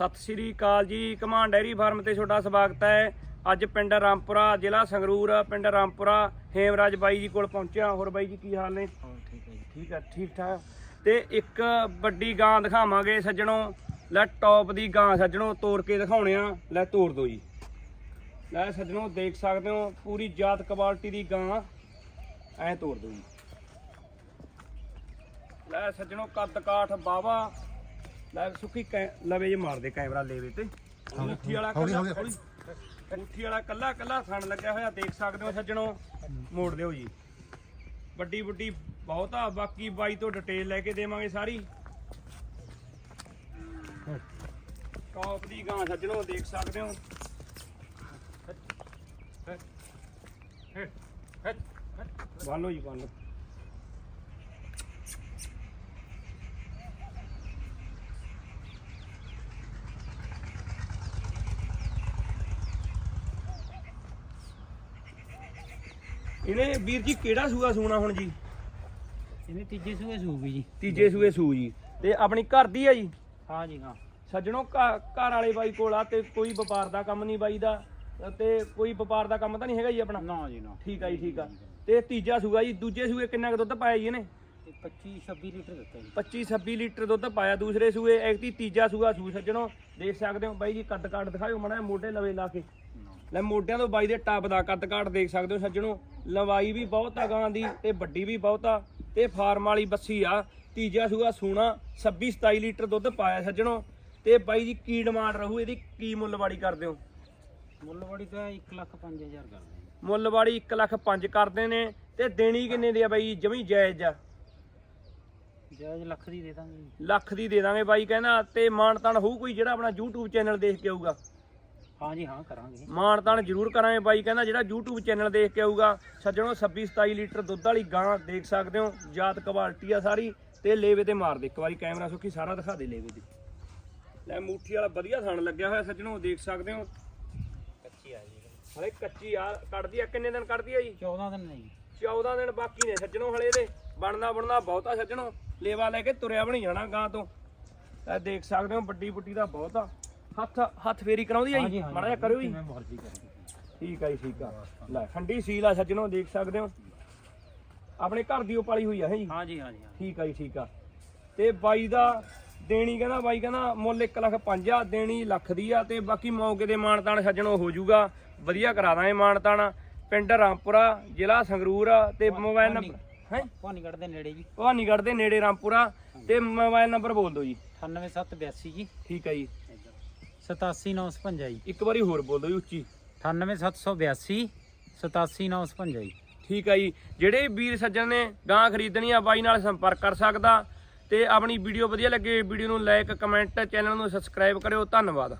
ਸਤਿ ਸ਼੍ਰੀ ਅਕਾਲ ਜੀ। ਕਮਾਨ ਡੈਰੀ ਫਾਰਮ ਤੇ ਤੁਹਾਡਾ ਸਵਾਗਤ ਹੈ। ਅੱਜ ਪਿੰਡ ਰਾਮਪੁਰਾ ਜ਼ਿਲ੍ਹਾ ਸੰਗਰੂਰ ਪਿੰਡ ਰਾਮਪੁਰਾ ਹੇਮਰਾਜ ਬਾਈ ਜੀ ਕੋਲ ਪਹੁੰਚਿਆ। ਹੋਰ ਬਾਈ ਜੀ ਕੀ ਹਾਲ ਨੇ? ਠੀਕ ਹੈ ਜੀ। ਠੀਕ ਹੈ ਠੀਕ ਠਾਕ। ਤੇ ਇੱਕ ਵੱਡੀ ਗਾਂ ਦਿਖਾਵਾਂਗੇ ਸੱਜਣੋ। ਲੈ ਟੌਪ ਦੀ ਗਾਂ ਸੱਜਣੋ ਤੋੜ ਕੇ ਦਿਖਾਉਣੇ ਆ। ਲੈ ਤੋੜ ਦੋ ਜੀ। ਲੈ ਸੱਜਣੋ ਦੇਖ ਸਕਦੇ ਹੋ ਪੂਰੀ ਜਾਤ ਕੁਆਲਿਟੀ ਦੀ ਗਾਂ। ਐ ਤੋੜ ਦੋ ਜੀ। ਲੈ ਸੱਜਣੋ ਕੱਦ ਕਾਠ ਬਾਵਾ ਲੈ ਸੁੱਕੀ ਕੈ- ਲਵੇ ਜੇ ਮਾਰਦੇ ਕੈਮਰਾ ਲੈਵੇ ਤੇ। ਮੁੱਠੀ ਵਾਲਾ ਹੌਲੀ, ਕੱਲਾ ਹੌਲੀ। ਮੁੱਠੀ ਵਾਲਾ ਕੱਲਾ ਕੱਲਾ ਥਣ ਲੱਗਿਆ ਹੋਇਆ ਦੇਖ ਸਕਦੇ ਹੋ ਸੱਜਣੋ। ਮੋੜ ਦਿਓ ਜੀ। ਵੱਡੀ ਵੱਡੀ ਬਹੁਤ ਆ ਬਾਕੀ ਬਾਈ ਤੋਂ ਡਿਟੇਲ ਲੈ ਕੇ ਦੇਵਾਂਗੇ ਸਾਰੀ। ਟੌਪ ਦੀ ਗਾਂ ਸੱਜਣੋ ਦੇਖ ਸਕਦੇ ਹੋ। ਬੰਨ ਜੀ ਬੰਨ ਇਹਨੇ ਵੀਰ ਜੀ ਕਿਹੜਾ ਸੂਆ ਸੂਣਾ ਹੁਣ ਜੀ? ਇਹਨੇ ਤੀਜੇ ਸੂਏ ਸੂਗੀ ਜੀ। ਤੀਜੇ ਸੂਏ ਸੂ ਜੀ। ਤੇ ਆਪਣੀ ਘਰ ਦੀ ਆ ਜੀ? ਹਾਂ ਜੀ ਹਾਂ। ਸੱਜਣੋ ਘ- ਘਰ ਵਾਲੇ ਬਾਈ ਕੋਲ ਆ ਤੇ ਕੋਈ ਵਪਾਰ ਦਾ ਕੰਮ ਨਹੀਂ ਬਾਈ ਦਾ ਤੇ ਕੋਈ ਵਪਾਰ ਦਾ ਕੰਮ ਤਾਂ ਨਹੀਂ ਹੈਗਾ ਜੀ ਆਪਣਾ? ਨਾ ਜੀ ਨਾ। ਠੀਕ ਆ ਜੀ ਠੀਕ ਆ। ਤੇ ਤੀਜਾ ਸੂਆ ਜੀ ਦੂਜੇ ਸੂਏ ਕਿੰਨਾ ਕੁ ਦੁੱਧ ਪਾਇਆ ਜੀ ਇਹਨੇ? ਇਹ 25 26 ਲੀਟਰ ਦਿੱਤਾ ਜੀ। 25 26 ਲੀਟਰ ਦੁੱਧ ਪਾਇਆ ਦੂਸਰੇ ਸੂਏ ਐਕਤੀ ਤੀਜਾ ਸੂਆ ਸੂ ਸੱਜਣੋ ਦੇਖ ਸਕਦੇ ਹੋ ਬਾਈ ਜੀ ਕੱਦ ਕਾਟ ਦਿਖਾਓ ਮੜਾ ਮੋਢੇ ਲਵੇ ਲਾ ਕੇ। ਲੈ ਮੋਢਿਆਂ ਤੋਂ ਬਾਈ ਦੇ ਟੱਪ ਦਾ ਕੱਦ ਕਾਟ ਦੇਖ ਸਕਦੇ ਹੋ ਸੱਜਣੋ। ਲਵਾਈ ਵੀ ਬਹੁਤ ਆ ਗਾਂ ਦੀ ਤੇ ਵੱਡੀ ਵੀ ਬਹੁਤ ਆ ਤੇ ਫਾਰਮ ਵਾਲੀ ਬੱਸੀ ਆ ਤੀਜਾ ਸੂਆ ਸੂਣਾ 26 27 ਲੀਟਰ ਦੁੱਧ ਪਾਇਆ ਸੱਜਣੋ। ਤੇ ਬਾਈ ਜੀ ਕੀ ਡਿਮਾਂਡ ਰਹੂ ਇਹਦੀ ਕੀ ਮੁੱਲਵਾੜੀ ਕਰਦੇ ਹੋ? ਮੁੱਲਵਾੜੀ ਤਾਂ 1 ਲੱਖ 5000 ਕਰਦੇ ਮੁੱਲਵਾੜੀ 1 ਲੱਖ 5 ਕਰਦੇ ਨੇ ਤੇ ਦੇਣੀ ਕਿੰਨੇ ਦੀ ਆ ਬਾਈ ਜਮੀ ਜਾਇਜ਼ ਆ। ਜਾਇਜ਼ ਲੱਖ ਦੀ ਦੇ ਦਾਂਗੇ ਲੱਖ ਦੀ ਦੇ ਦਾਂਗੇ ਬਾਈ ਕਹਿੰਦਾ ਤੇ ਮਾਨਤਾਨ ਹੋਊ ਕੋਈ ਜਿਹੜਾ ਆਪਣਾ YouTube ਚੈਨਲ ਦੇਖ ਕੇ ਆਊਗਾ। ਹਾਂ ਜੀ ਹਾਂ ਕਰਾਂਗੇ। ਮਾਨਤਾਨ ਜ਼ਰੂਰ ਕਰਾਂਗੇ ਬਾਈ ਕਹਿੰਦਾ ਜਿਹੜਾ YouTube ਚੈਨਲ ਦੇਖ ਕੇ ਆਊਗਾ ਸੱਜਣੋ 26 27 ਲੀਟਰ ਦੁੱਧ ਵਾਲੀ ਗਾਂ ਦੇਖ ਸਕਦੇ ਹੋ ਜਾਤ ਕੁਆਲਿਟੀ ਆ ਸਾਰੀ ਤੇ ਲੇਵੇ ਤੇ ਮਾਰ ਦੇ ਇੱਕ ਵਾਰੀ ਕੈਮਰਾ ਸੁੱਕੀ ਸਾਰਾ ਦਿਖਾ ਦੇ ਲੇਵੇ ਤੇ। ਲੈ ਮੂਠੀ ਵਾਲਾ ਵਧੀਆ ਥਣ ਲੱਗਿਆ ਹੋਇਆ ਸੱਜਣੋ ਦੇਖ ਸਕਦੇ ਹੋ। ਕੱਚੀ ਆ ਜੀ। ਹਲੇ ਕੱਚੀ ਆ ਕੱਢਦੀ ਆ ਕਿੰਨੇ ਦਿਨ ਕੱਢਦੀ ਆ ਜੀ? 14 ਦਿਨ ਨਹੀਂ। 14 ਦਿਨ ਬਾਕੀ ਨੇ ਸੱਜਣੋ ਹਲੇ ਦੇ ਬਣਨਾ ਬਣਨਾ ਬਹੁਤਾ ਸੱਜਣੋ ਲੇਵਾ ਲੈ ਕੇ ਤੁਰਿਆ ਬਣੀ ਜਾਣਾ ਗਾਂ ਤੋਂ। ਇਹ ਦੇਖ ਸਕਦੇ ਹੋ ਵੱਡੀ ਬੁੱਟੀ ਦਾ ਬਹੁਤ ਆ। ਹੱਥ ਹੱਥ ਫੇਰੀ ਕਰਾਉਂਦੀ ਆ ਜੀ? ਮਾੜਾ ਜਿਹਾ ਕਰਿਓ ਜੀ। ਠੀਕ ਆ ਜੀ ਠੀਕ ਆ। ਲੈ ਠੰਡੀ ਸੀਲ ਆ ਸੱਜਣੋ ਦੇਖ ਸਕਦੇ ਹੋ? ਆਪਣੇ ਘਰ ਦੀ ਉਹ ਪਾਲੀ ਹੋਈ ਆ ਹੈ ਜੀ? ਹਾਂ ਜੀ ਹਾਂ ਜੀ ਠੀਕ ਆ ਜੀ ਠੀਕ ਆ। ਤੇ ਬਾਈ ਦਾ ਦੇਣੀ ਕਹਿੰਦਾ ਬਾਈ ਕਹਿੰਦਾ ਮੁੱਲ 1 ਲੱਖ 5 ਆ ਦੇਣੀ ਲੱਖ ਦੀ ਆ ਤੇ ਬਾਕੀ ਮੌਕੇ ਦੇ ਮਾਨਤਾਨ ਸੱਜਣੋ ਹੋ ਜਾਊਗਾ। ਵਧੀਆ ਕਰਾ ਦਾਂਗੇ ਮਾਨਤਾਨ ਪਿੰਡ ਰਾਮਪੁਰਾ ਜ਼ਿਲ੍ਹਾ ਸੰਗਰੂਰ ਤੇ ਮੋਬਾਈਲ ਨੰਬਰ ਹੈ? ਭਵਾਨੀਗੜ੍ਹ ਦੇ ਨੇੜੇ ਜੀ। ਭਵਾਨੀਗੜ੍ਹ ਦੇ ਨੇੜੇ ਰਾਮਪੁਰਾ ਤੇ ਮੋਬਾਈਲ ਨੰਬਰ ਬੋਲ ਦਿਓ ਜੀ। 98782 ਜੀ। ਠੀਕ ਆ ਜੀ। 87955 ਜੀ ਇੱਕ ਵਾਰੀ ਹੋਰ ਬੋਲ ਦਿਓ ਜੀ ਉੱਚੀ। 98782 87955 ਜੀ ਠੀਕ ਆ ਜੀ। ਜਿਹੜੇ ਵੀਰ ਸੱਜਣ ਨੇ ਗਾਂ ਖਰੀਦਣੀ ਆ ਬਾਈ ਨਾਲ ਸੰਪਰਕ ਕਰ ਸਕਦਾ। ਤੇ ਆਪਣੀ ਵੀਡੀਓ ਵਧੀਆ ਲੱਗੇ ਵੀਡੀਓ ਨੂੰ ਲਾਈਕ ਕਮੈਂਟ ਚੈਨਲ ਨੂੰ ਸਬਸਕ੍ਰਾਈਬ ਕਰਿਓ। ਧੰਨਵਾਦ।